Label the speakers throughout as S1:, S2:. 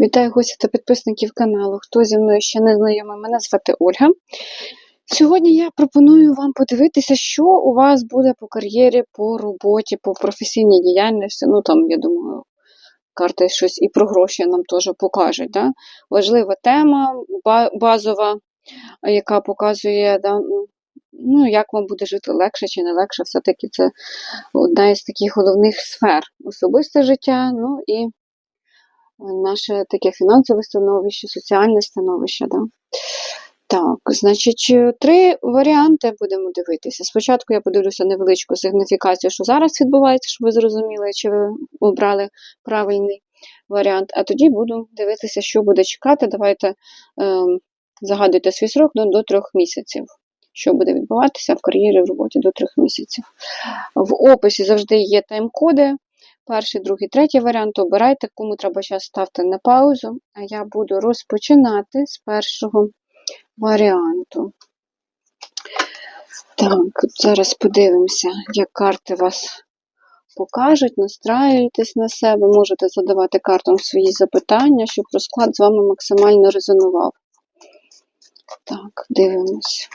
S1: Вітаю гостів та підписників каналу. Хто зі мною ще не знайомий, мене звати Ольга. Сьогодні я пропоную вам подивитися, що у вас буде по кар'єрі, по роботі, по професійній діяльності. Ну там, я думаю, карти щось і про гроші нам теж покажуть. Да? Важлива тема, базова, яка показує, да, ну, як вам буде жити легше чи не легше. Все-таки це одна із таких головних сфер особисте життя, ну і наше таке фінансове становище, соціальне становище. Да? Так, значить, е, три варіанти будемо дивитися. Спочатку я подивлюся невеличку сигніфікацію, що зараз відбувається, щоб ви зрозуміли, чи ви обрали правильний варіант. А тоді буду дивитися, що буде чекати. Давайте е, загадуйте свій срок ну, до трьох місяців. Що буде відбуватися в кар'єрі в роботі до трьох місяців. В описі завжди є тайм-коди. Перший, другий, третій варіант. Обирайте, кому треба час ставте на паузу, а я буду розпочинати з першого варіанту. Так, зараз подивимося, як карти вас покажуть, настраюйтесь на себе, можете задавати картам свої запитання, щоб розклад з вами максимально резонував. Так, дивимось.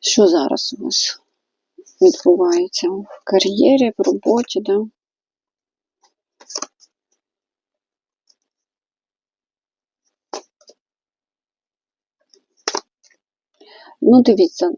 S1: Що зараз у вас відбувається в кар'єрі, в роботі, да? Ну, дивіться.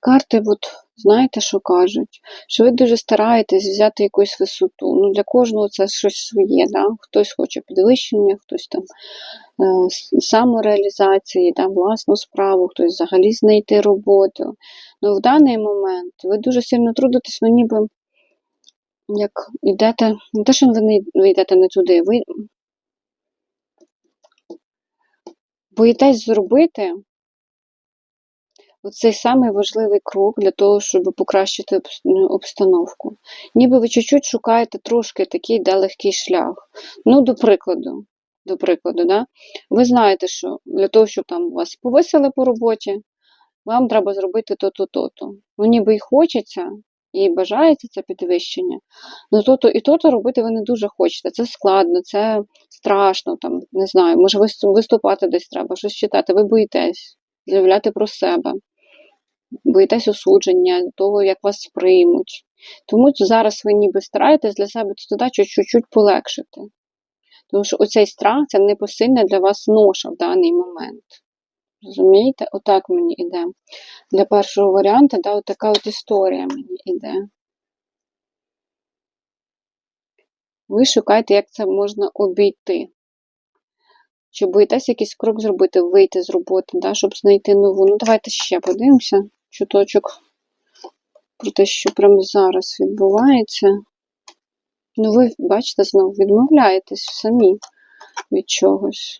S1: Карти, от, знаєте, що кажуть? Що ви дуже стараєтесь взяти якусь висоту. Ну, для кожного це щось своє. Да? Хтось хоче підвищення, хтось там е, самореалізації, да, власну справу, хтось взагалі знайти роботу. Ну, в даний момент ви дуже сильно трудитесь, ну ніби як йдете, не те, що ви не ви йдете не туди, ви боїтесь зробити оцей самий важливий крок для того, щоб покращити ну, обстановку. Ніби ви чуть-чуть шукаєте трошки такий де легкий шлях. Ну, до прикладу, до прикладу, да? ви знаєте, що для того, щоб там вас повисили по роботі, вам треба зробити то-то, то-то. Ну, ніби й хочеться, і бажається це підвищення. Ну, то-то і то-то робити ви не дуже хочете. Це складно, це страшно, там, не знаю, може вис- виступати десь треба, щось читати, ви боїтесь заявляти про себе, боїтесь осудження, того, як вас сприймуть. Тому зараз ви ніби стараєтесь для себе цю задачу чуть-чуть полегшити. Тому що оцей страх це непосильна для вас ноша в даний момент. Розумієте? Отак мені йде. Для першого варіанту, да, отака от історія мені йде. Ви шукаєте, як це можна обійти. Чи боїтесь якийсь крок зробити, вийти з роботи, да, щоб знайти нову. Ну, давайте ще подивимося чуточок про те, що прямо зараз відбувається. Ну, ви, бачите, знову відмовляєтесь самі від чогось.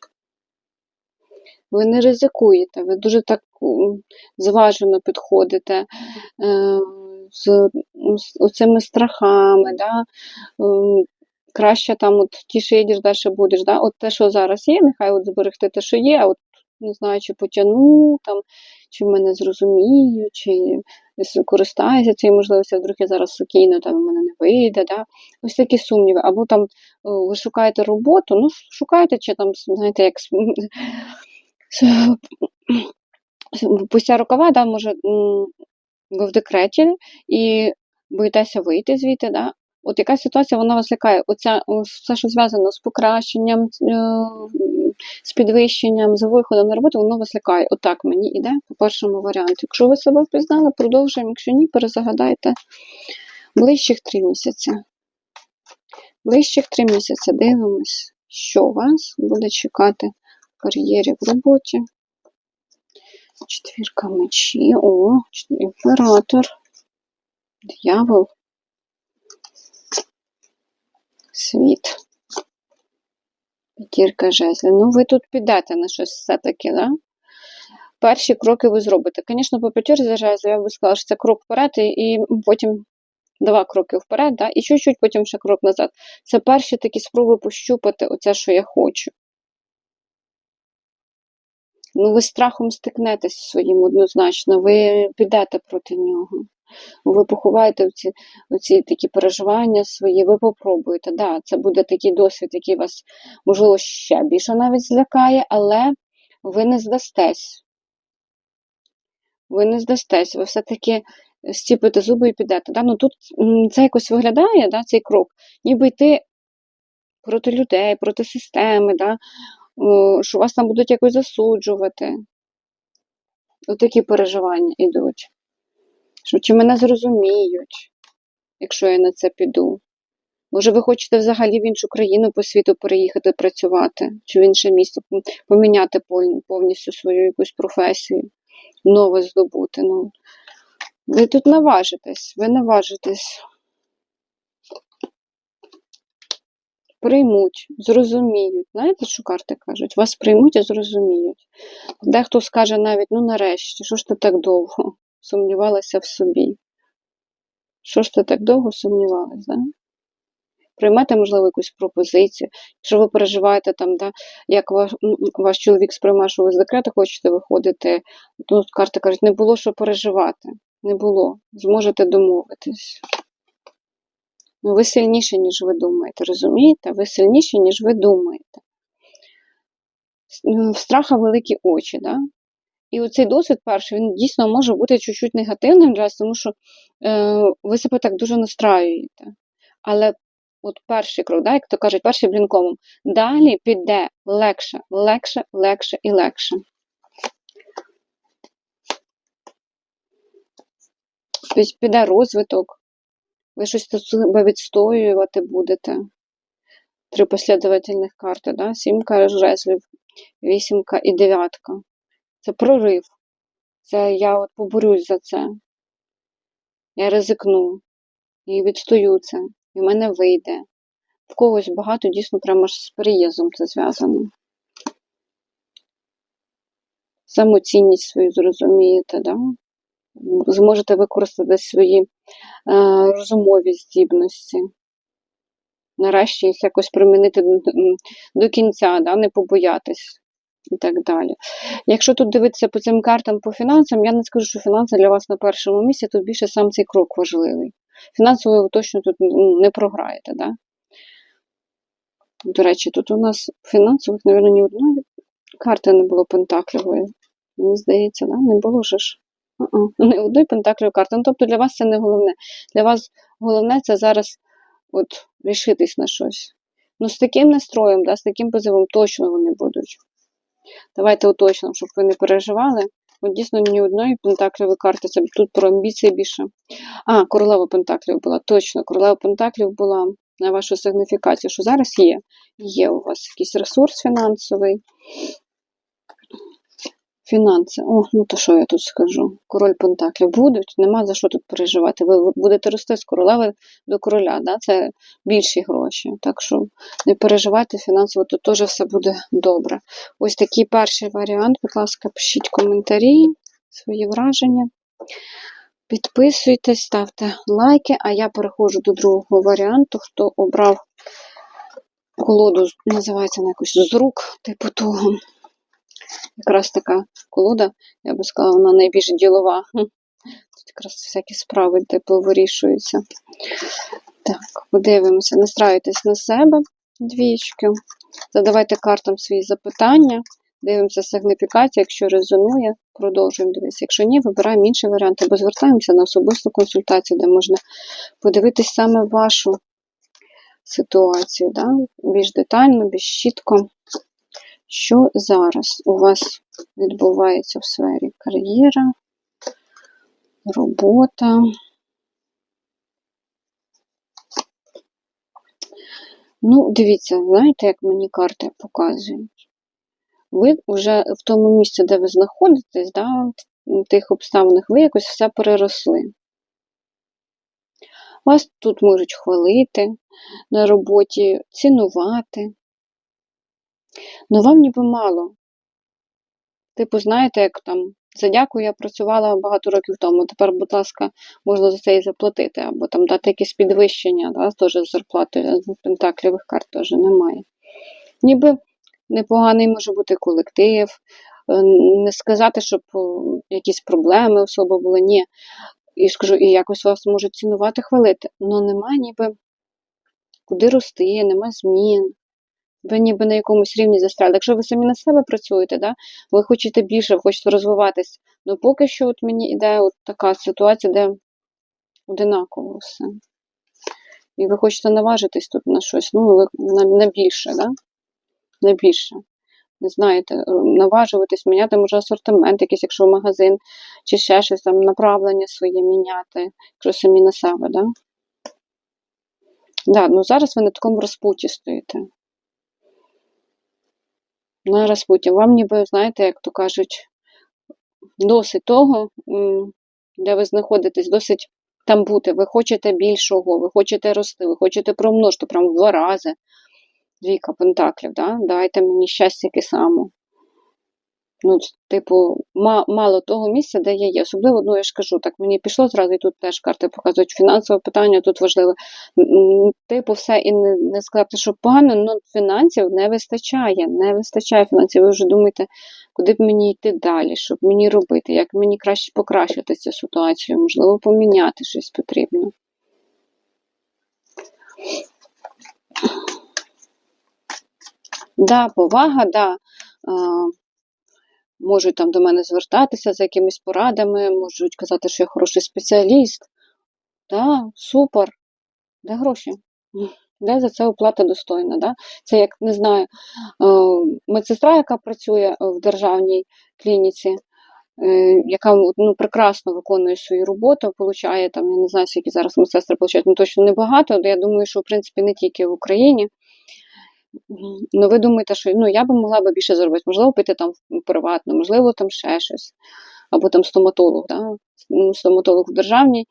S1: Ви не ризикуєте, ви дуже так зважено підходите е, з, з оцими страхами, да? ем, краще там от тіше їдеш, далі будеш. Да? От те, що зараз є, нехай от зберегти те, що є, а от не знаю, чи потягну, там, чи мене зрозуміють, чи користаюся цією можливістю, вдруг я зараз спокійно, там в мене не вийде. Да? Ось такі сумніви. Або там ви шукаєте роботу, ну шукайте, чи там, знаєте, як пустя рукава, да, може, ви в декреті і боїтеся вийти звідти, да? От яка ситуація вона вас лякає? Оця все, що зв'язано з покращенням, е, з підвищенням, з виходом на роботу, воно вас. Отак мені іде по першому варіанту. Якщо ви себе впізнали, продовжуємо. Якщо ні, перезагадайте ближчих три місяці. Ближчих три місяці дивимось, що вас буде чекати в кар'єрі в роботі. Четвірка мечі, о, імператор, диявол, світ, п'ятірка жезлів. Ну, ви тут підете на щось все-таки, да? Перші кроки ви зробите. Звісно, по п'ятірці жезлів я би сказала, що це крок вперед, і, потім два кроки вперед, да? і чуть-чуть потім ще крок назад. Це перші такі спроби пощупати оце, що я хочу. Ну, ви страхом стикнетесь своїм однозначно, ви підете проти нього. Ви поховаєте в ці, такі переживання свої, ви попробуєте. Да, це буде такий досвід, який вас, можливо, ще більше навіть злякає, але ви не здастесь. Ви не здастесь, ви все-таки стіпите зуби і підете. Да? Ну, тут це якось виглядає, да, цей крок, ніби йти проти людей, проти системи, да? що вас там будуть якось засуджувати. Отакі переживання йдуть. Що чи мене зрозуміють, якщо я на це піду? Може, ви хочете взагалі в іншу країну по світу переїхати працювати, чи в інше місто поміняти повністю свою якусь професію, нове здобути. Ну, ви тут наважитесь, ви наважитесь. Приймуть, зрозуміють. Знаєте, що карти кажуть? Вас приймуть і зрозуміють. Дехто скаже навіть, ну нарешті, що ж ти так довго сумнівалася в собі? Що ж ти так довго сумнівалася? Да? Приймете, можливо, якусь пропозицію. Якщо ви переживаєте там, да, як ваш, ваш чоловік сприймає, що ви з декрету хочете виходити, тут карти кажуть, не було що переживати. Не було. Зможете домовитись. Ну, ви сильніші, ніж ви думаєте, розумієте? Ви сильніші, ніж ви думаєте. Ну, В страха великі очі, да? І оцей досвід перший, він дійсно може бути чуть-чуть негативним для вас, тому що е, ви себе так дуже настраюєте. Але от перший крок, да, як то кажуть, перший блінкомом, далі піде легше, легше, легше і легше. Тобто піде розвиток, ви щось тут себе відстоювати будете. Три послідовательних карти, да? сімка жезлів, вісімка і дев'ятка. Це прорив. Це я от поборюсь за це. Я ризикну і відстою це. І в мене вийде. В когось багато дійсно прямо ж з переїздом це зв'язано. Самоцінність свою зрозумієте, да? зможете використати свої е, розумові здібності. Нарешті їх якось примінити до кінця, да? не побоятись і так далі. Якщо тут дивитися по цим картам по фінансам, я не скажу, що фінанси для вас на першому місці, тут більше сам цей крок важливий. Фінансово ви точно тут ну, не програєте. Да? До речі, тут у нас фінансових, мабуть, ні одної карти не було пентаклевої. Мені здається, да? не було ж. Не одної пентаклевої карти. Ну, тобто для вас це не головне. Для вас головне це зараз от рішитись на щось. Ну, з таким настроєм, да, з таким позивом точно вони будуть. Давайте уточнимо, щоб ви не переживали. От дійсно ні одної пентаклевої карти, це тут про амбіції більше. А, королева пентаклів була, точно, королева пентаклів була на вашу сигніфікацію, що зараз є. Є у вас якийсь ресурс фінансовий. Фінанси. О, ну то що я тут скажу? Король Пентаклів будуть, нема за що тут переживати. Ви будете рости з королеви до короля, да? це більші гроші. Так що не переживайте фінансово, тут теж все буде добре. Ось такий перший варіант. Будь ласка, пишіть коментарі, свої враження. Підписуйтесь, ставте лайки, а я переходжу до другого варіанту. Хто обрав колоду, називається вона якось з рук, типу того. Якраз така колода, я би сказала, вона найбільш ділова. Тут якраз всякі справи типу вирішуються. Так, подивимося, настраюйтесь на себе двічки. Задавайте картам свої запитання, дивимося сигніфікацію, якщо резонує, продовжуємо дивитися. Якщо ні, вибираємо інший варіант, або звертаємося на особисту консультацію, де можна подивитись саме вашу ситуацію, да? більш детально, більш чітко. Що зараз у вас відбувається в сфері кар'єра, робота? Ну, дивіться, знаєте, як мені карти показують? Ви вже в тому місці, де ви знаходитесь, да, в тих обставинах, ви якось все переросли. Вас тут можуть хвалити на роботі, цінувати. Ну вам ніби мало. Типу, знаєте, як там, за дякую, я працювала багато років тому, тепер, будь ласка, можна за це і заплатити, або там дати якесь підвищення, да, теж зарплати, пентаклівих карт теж немає. Ніби непоганий може бути колектив, е, не сказати, щоб якісь проблеми особи були, ні. і скажу, і якось вас можуть цінувати, хвалити. але нема ніби куди рости, нема змін. Ви ніби на якомусь рівні застряли. Якщо ви самі на себе працюєте, да, ви хочете більше, ви хочете розвиватись. Ну поки що от мені йде от така ситуація, де одинаково все. І ви хочете наважитись тут на щось, ну, на, на більше, да? На більше. Не знаєте, е, наважуватись, міняти, може, асортимент, якийсь, якщо магазин, чи ще щось там, направлення своє міняти, якщо самі на себе, да? Да, ну зараз ви на такому розпуті стоїте. На розпуті. Вам ніби, знаєте, як то кажуть, досить того, де ви знаходитесь, досить там бути. Ви хочете більшого, ви хочете рости, ви хочете промножити прямо в два рази. Двійка пентаклів, да? дайте мені щастя яке. Ну, типу, ма- мало того місця, де я є. Особливо, ну я ж кажу, так мені пішло зразу, і тут теж карти показують фінансове питання, тут важливе. Типу, все і не, не сказати, що погано, але фінансів не вистачає. Не вистачає фінансів. Ви вже думаєте, куди б мені йти далі, щоб мені робити, як мені краще покращити цю ситуацію, можливо, поміняти щось потрібно. Да, повага, да. Можуть там до мене звертатися за якимись порадами, можуть казати, що я хороший спеціаліст. Да, супер. Де гроші? Де за це оплата достойна? Да? Це як не знаю, е, медсестра, яка працює в державній клініці, е, яка ну, прекрасно виконує свою роботу, получає там, я не знаю, скільки зараз медсестри получають, ну точно небагато, але я думаю, що в принципі не тільки в Україні. Ну, ви думаєте, що ну, я би могла би більше заробити, можливо, піти там приватно, можливо, там ще щось. Або там стоматолог, да? Стоматолог в державній е,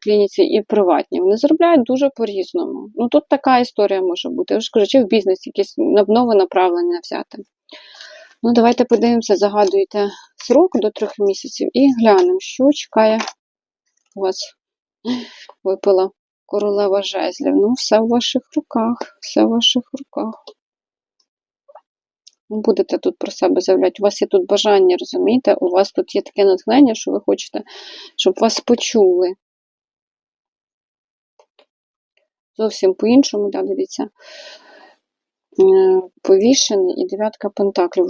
S1: клініці і приватній. Вони заробляють дуже по-різному. Ну, тут така історія може бути. Я ж кажу, чи в бізнесі якесь нове направлення взяти. Ну, давайте подивимося, загадуйте срок до трьох місяців і глянемо, що чекає у вас випила королева жезлів. Ну, все в ваших руках, все в ваших руках. Будете тут про себе заявляти. У вас є тут бажання, розумієте? У вас тут є таке натхнення, що ви хочете, щоб вас почули. Зовсім по-іншому, да, дивіться. Е, Повішений і дев'ятка пентаклів.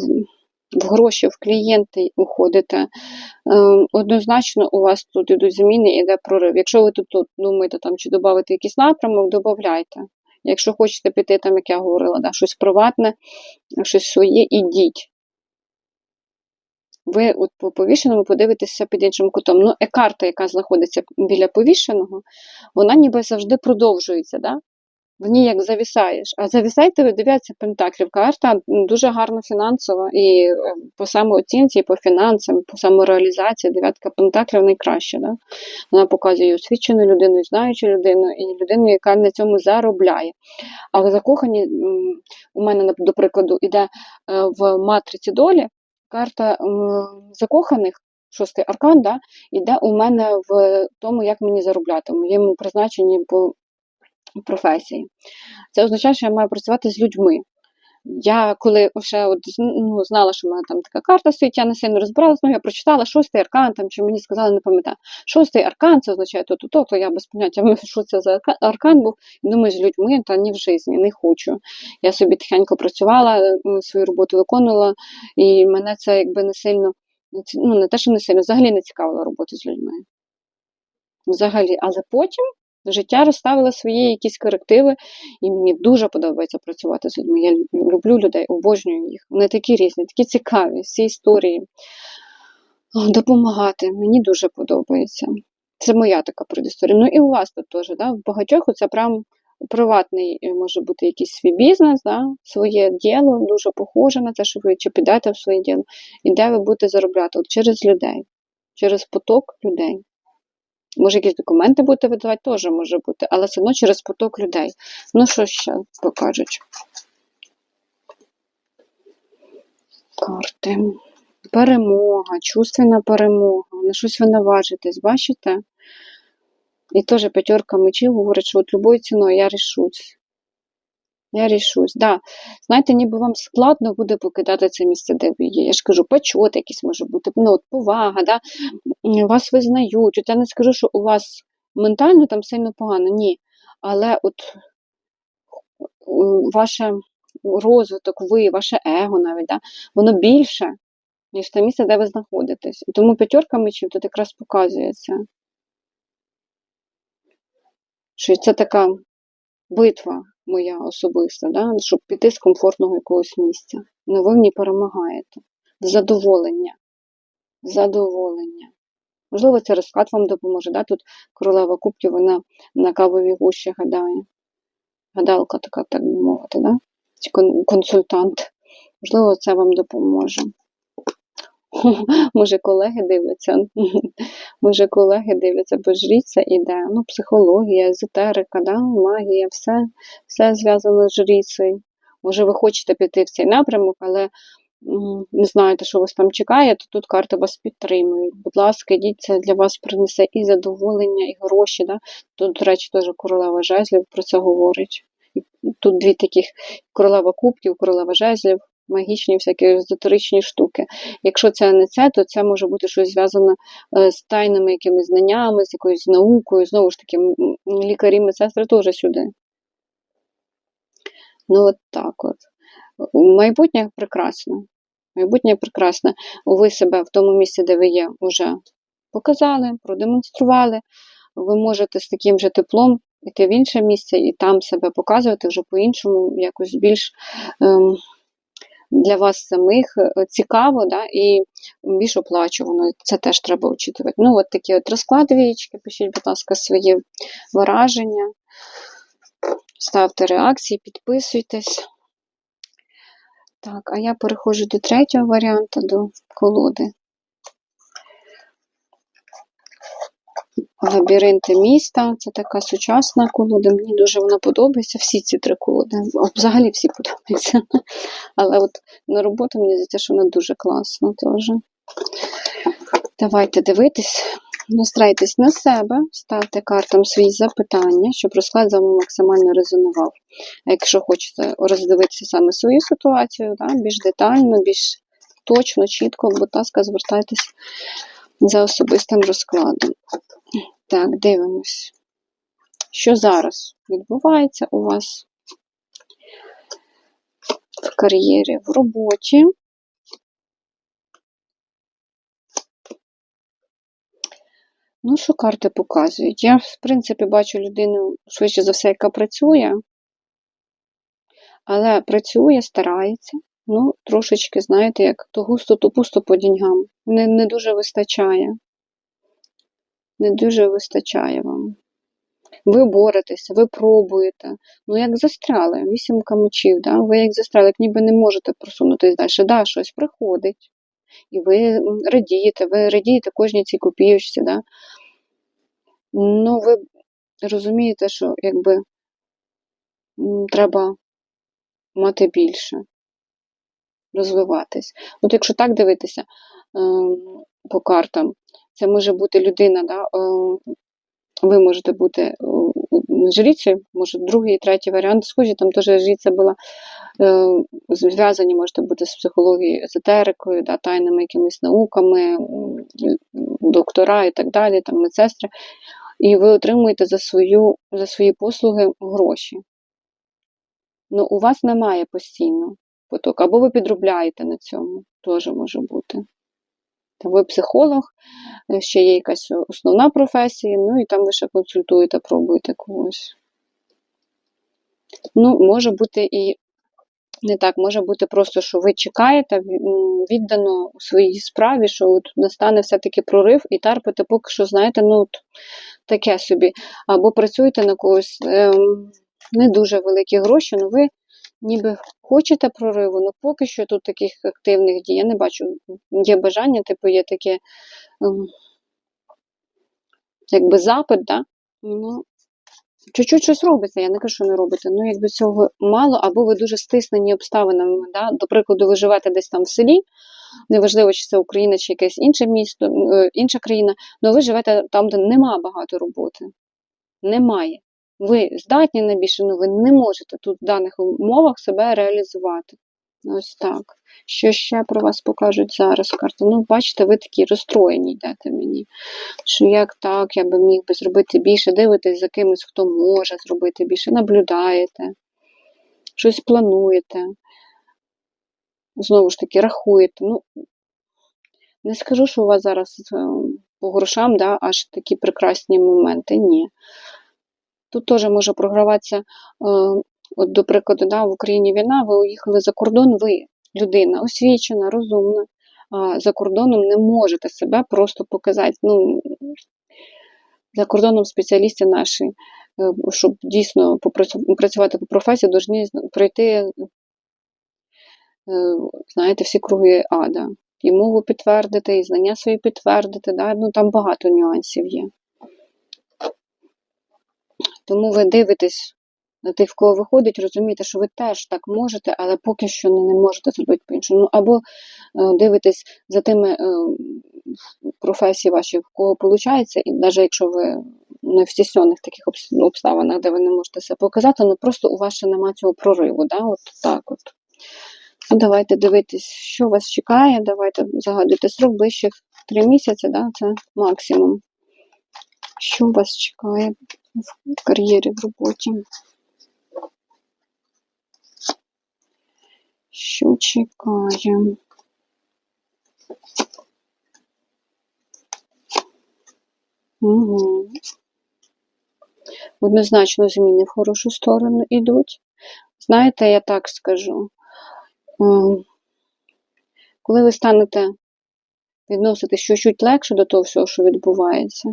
S1: В гроші, в клієнти уходите. Е, Однозначно, у вас тут ідуть зміни, іде прорив. Якщо ви тут, тут думаєте, там, чи додати якийсь напрямок, додавайте. Якщо хочете піти, там, як я говорила, да, щось приватне, щось своє, ідіть. Ви от по повішеному подивитеся під іншим кутом. Ну, е карта, яка знаходиться біля повішеного, вона ніби завжди продовжується. Да? В ній як завісаєш. А завісайте дивіться пентаклів. Карта дуже гарна фінансова і е, по самооцінці, і по фінансам, по самореалізації. Дев'ятка пентаклів найкраще. Да? Вона показує освічену людину, і знаючу людину, і людину, яка на цьому заробляє. Але закохані у мене, до прикладу, іде е, в матриці долі карта закоханих. Шостий аркан, да, іде у мене в тому, як мені заробляти, в моєму призначенні професії. Це означає, що я маю працювати з людьми. Я коли ще от, ну, знала, що в мене там така карта стоїть, я не сильно розбиралася, ну я прочитала шостий аркан, там, чи мені сказали, не пам'ятаю. Шостий аркан це означає то-то, то, то я без поняття, що це за аркан був. Думаю, з людьми, та ні в житті, не хочу. Я собі тихенько працювала, свою роботу виконувала, і мене це якби не сильно, ну не те, що не сильно, взагалі не цікавила робота з людьми. Взагалі, але потім Життя розставило свої якісь корективи, і мені дуже подобається працювати з людьми. Я люблю людей, обожнюю їх. Вони такі різні, такі цікаві, всі історії. Допомагати. Мені дуже подобається. Це моя така предісторія. Ну і у вас тут теж. Да? В багатьох це прям приватний е, може бути якийсь свій бізнес, да? своє діло, дуже похоже на те, що ви чи підете в своє діло, і де ви будете заробляти От через людей, через поток людей. Може, якісь документи будете видавати, теж може бути, але все одно через поток людей. Ну, що ще покажуть? Карти. Перемога, чувственна перемога. На щось ви наважитесь, бачите? І теж п'ятерка мечів говорить, що от любою ціною я рішусь. Я рішусь. Да. Знаєте, ніби вам складно буде покидати це місце, де ви є. Я ж кажу, почот якийсь може бути, ну, от повага, да? вас визнають. От я не скажу, що у вас ментально там сильно погано, ні. Але от ваше розвиток, ви, ваше его навіть, да? воно більше, ніж те місце, де ви знаходитесь. Тому п'ятерка мечів тут якраз показується. Що це така битва моя особиста, да? щоб піти з комфортного якогось місця. Ну ви в ній перемагаєте. Задоволення. Задоволення. Можливо, цей розклад вам допоможе. Да? Тут королева кубків, вона на кавовій гущі гадає. Гадалка така, так би мовити, да? Консультант. Можливо, це вам допоможе. Може, колеги дивляться. Може, колеги дивляться, бо жріця іде. Ну, психологія, езотерика, да? магія, все, все зв'язано з жріцею. Може, ви хочете піти в цей напрямок, але не знаєте, що вас там чекає, то тут карти вас підтримують. Будь ласка, йдіть, це для вас принесе і задоволення, і гроші. Да? Тут, до речі, теж королева жезлів про це говорить. Тут дві таких королева кубків, королева жезлів, магічні всякі езотеричні штуки. Якщо це не це, то це може бути щось зв'язане е, з тайними якимись знаннями, з якоюсь наукою. Знову ж таки, лікарі, медсестри теж сюди. Ну, от так от. Майбутнє прекрасне. Майбутнє прекрасне. Ви себе в тому місці, де ви є, вже показали, продемонстрували. Ви можете з таким же теплом йти в інше місце і там себе показувати вже по-іншому, якось більш ем, для вас самих е, цікаво, да, і більш оплачувано. Це теж треба очікувати. Ну, от такі от розклади вієчки, пишіть, будь ласка, свої враження, ставте реакції, підписуйтесь. Так, а я переходжу до третього варіанту, до колоди. Лабіринти міста. Це така сучасна колода. Мені дуже вона подобається. Всі ці три колоди. Взагалі всі подобаються. Але от на роботу мені здається, що вона дуже класна теж. Давайте дивитись. Настрайтесь на себе, ставте картам свої запитання, щоб розклад з вами максимально резонував. А якщо хочете роздивитися саме свою ситуацію, да, більш детально, більш точно, чітко, будь ласка, звертайтесь за особистим розкладом. Так, дивимось. Що зараз відбувається у вас в кар'єрі, в роботі? Ну, що карти показують? Я, в принципі, бачу людину, швидше за все, яка працює, але працює, старається. Ну, трошечки, знаєте, як то густо, то пусто по деньгам. Не, не дуже вистачає. Не дуже вистачає вам. Ви боретеся, ви пробуєте. Ну, як застряли, вісімка мечів, да? ви як застряли, як ніби не можете просунутися далі. Да, щось приходить. І ви радієте, ви радієте кожній цій копійочці, да? Ну, ви розумієте, що якби треба мати більше, розвиватись. От якщо так дивитися ем, по картам, це може бути людина, да, ем, ви можете бути е, жріцею, може другий, третій варіант схожі, там теж жріця була, е, зв'язані можете бути з психологією, езотерикою, да, тайними якимись науками, доктора і так далі, там медсестри, і ви отримуєте за, свою, за свої послуги гроші. Ну, у вас немає постійно потоку, або ви підробляєте на цьому, теж може бути. Та ви психолог, е, ще є якась основна професія, ну і там ви ще консультуєте, пробуєте когось. Ну, може бути і не так, може бути просто, що ви чекаєте віддано у своїй справі, що от настане все-таки прорив і терпите, поки що, знаєте, ну от таке собі. Або працюєте на когось ем, не дуже великі гроші, але ви ніби хочете прориву, але поки що тут таких активних дій я не бачу. Є бажання, типу, є таке ем, якби запит, да? ну, чуть-чуть щось робиться, я не кажу, що не робите. Ну, якби цього мало, або ви дуже стиснені обставинами. Да? До прикладу, ви живете десь там в селі, неважливо, чи це Україна, чи якесь інше місто, е, інша країна, але ви живете там, де нема багато роботи. Немає. Ви здатні на більше, але ви не можете тут в даних умовах себе реалізувати. Ось так. Що ще про вас покажуть зараз карти? Ну, бачите, ви такі розстроєні йдете мені. Що як так, я би міг би зробити більше, дивитесь за кимось, хто може зробити більше, наблюдаєте, щось плануєте. Знову ж таки, рахуєте. Ну, не скажу, що у вас зараз по грошам да, аж такі прекрасні моменти. Ні. Тут теж може програватися, е, от, до прикладу, да, в Україні війна, ви уїхали за кордон, ви людина освічена, розумна, а за кордоном не можете себе просто показати. Ну, За кордоном спеціалісти наші, е, щоб дійсно працювати по професії, повинні пройти, е, знаєте, всі круги ада. І мову підтвердити, і знання свої підтвердити. Да? Ну, Там багато нюансів є. Тому ви дивитесь на тих, в кого виходить, розумієте, що ви теж так можете, але поки що не можете зробити по-іншому. Ну, або е, дивитесь за тими е, професій ваші, в кого виходить, і навіть якщо ви не в стіснених таких обставинах, де ви не можете себе показати, ну просто у вас ще немає цього прориву. Да? От так от. Ну, Давайте дивитись, що вас чекає. Давайте загадуйте срок ближчих три місяці, да? це максимум. Що вас чекає в кар'єрі в роботі? Що чекає? Угу. Однозначно зміни в хорошу сторону йдуть. Знаєте, я так скажу. Ем, коли ви станете відноситись чуть-чуть легше до того всього, що відбувається,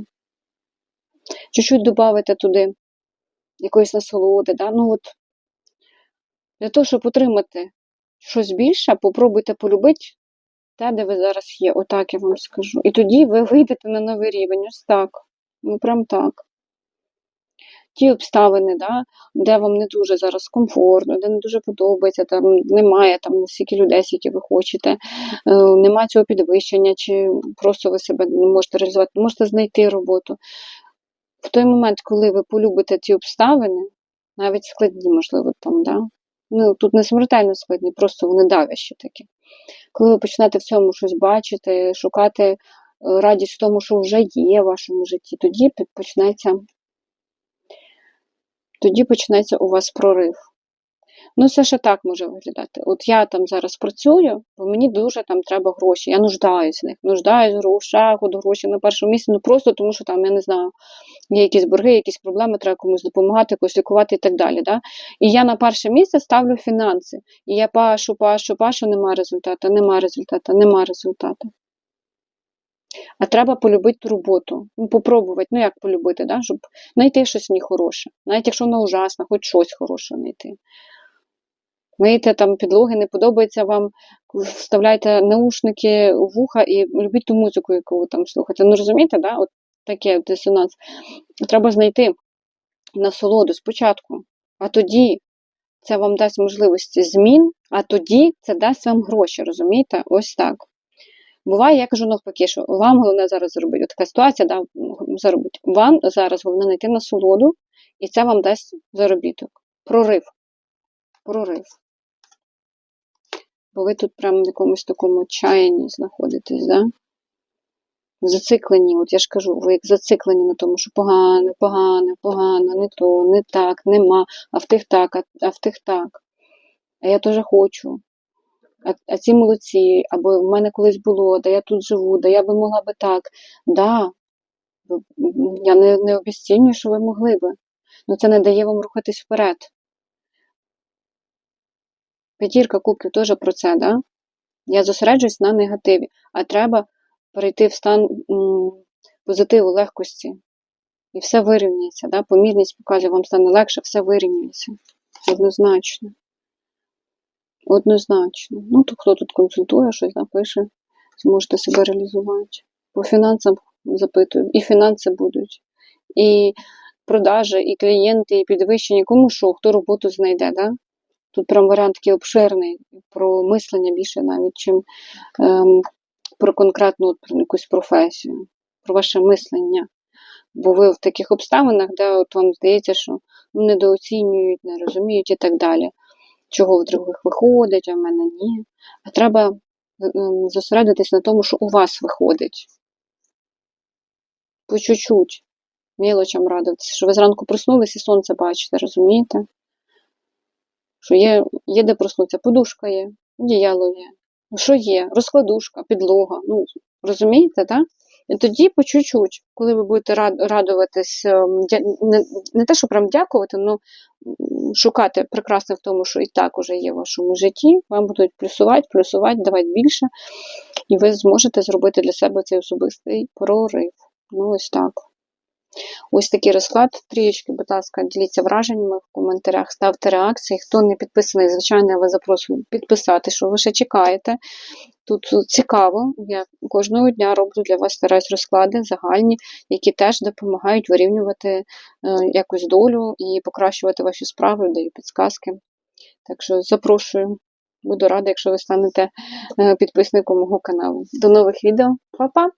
S1: чуть-чуть додавите туди якоїсь насолоди, да? ну от для того, щоб отримати щось більше, попробуйте полюбити те, де ви зараз є. Отак я вам скажу. І тоді ви вийдете на новий рівень. Ось так. Ну, прям так. Ті обставини, да, де вам не дуже зараз комфортно, де не дуже подобається, там немає там стільки людей, скільки ви хочете, е, немає цього підвищення, чи просто ви себе не можете реалізувати, можете знайти роботу. В той момент, коли ви полюбите ці обставини, навіть складні, можливо, там, да, ну, тут не смертельно складні, просто вони давящі такі. Коли ви почнете в цьому щось бачити, шукати е, радість в тому, що вже є в вашому житті, тоді почнеться, тоді почнеться у вас прорив. Ну, це ще так може виглядати. От я там зараз працюю, бо мені дуже там треба гроші. Я нуждаюсь в них, нуждаюсь в грошах, от гроші на першому місці, ну просто тому що там, я не знаю, є якісь борги, якісь проблеми, треба комусь допомагати, когось лікувати і так далі. Да? І я на перше місце ставлю фінанси. І я пашу, пашу, пашу, нема результату, нема результату, нема результату. А треба полюбити ту роботу. Ну, попробувати, ну як полюбити, да? щоб знайти щось в ній хороше. Навіть якщо вона ужасна, хоч щось хороше знайти. Миєте там підлоги, не подобається вам, вставляйте наушники у вуха і любіть ту музику, яку ви там слухаєте. Ну розумієте, да? От таке дисонанс. Треба знайти насолоду спочатку, а тоді це вам дасть можливості змін, а тоді це дасть вам гроші, розумієте? Ось так. Буває, я кажу навпаки, що вам головне зараз зробити. Така ситуація, да, заробити. Вам зараз головне знайти насолоду, і це вам дасть заробіток. Прорив. Прорив бо ви тут прямо в якомусь такому чаянні знаходитесь, да? Зациклені, от я ж кажу, ви як зациклені на тому, що погано, погано, погано, не то, не так, нема, а в тих так, а, а в тих так. А я теж хочу. А, а ці молодці, або в мене колись було, да я тут живу, да я би могла би так. Да, я не не обіцінюю, що ви могли би. Ну це не дає вам рухатись вперед. П'ятірка кубків теж про це, да? Я зосереджуюсь на негативі, а треба перейти в стан позитиву, легкості. І все вирівняється. Да? Помірність показує, вам стане легше, все вирівнюється. Однозначно. Однозначно. Ну, то хто тут консультує, щось напише, зможете себе реалізувати. По фінансам запитую. І фінанси будуть, і продажі, і клієнти, і підвищення. Кому що, хто роботу знайде. Да? Тут прям варіант такий обширний, про мислення більше навіть, чим ем, про конкретну про якусь професію, про ваше мислення. Бо ви в таких обставинах, де от вам здається, що недооцінюють, не розуміють і так далі. Чого в других виходить, а в мене ні. А треба ем, зосередитись на тому, що у вас виходить. По чуть-чуть. Мілочам радуватися, що ви зранку проснулись і сонце бачите, розумієте? Що є, є де проснутися, подушка є, одіяло є. Ну, що є? Розкладушка, підлога. Ну, розумієте, так? І тоді по чуть-чуть, коли ви будете рад- радуватись, ем, не, не те, що прям дякувати, але шукати прекрасне в тому, що і так уже є в вашому житті, вам будуть плюсувати, плюсувати, давати більше, і ви зможете зробити для себе цей особистий прорив. Ну, ось так. Ось такий розклад. Трієчки, будь ласка, діліться враженнями в коментарях, ставте реакції. Хто не підписаний, звичайно, я вас запрошую підписати, що ви ще чекаєте. Тут цікаво, я кожного дня роблю для вас стараюсь розклади загальні, які теж допомагають вирівнювати е, якось долю і покращувати ваші справи, даю підсказки. Так що запрошую. Буду рада, якщо ви станете е, підписником мого каналу. До нових відео. Па-па!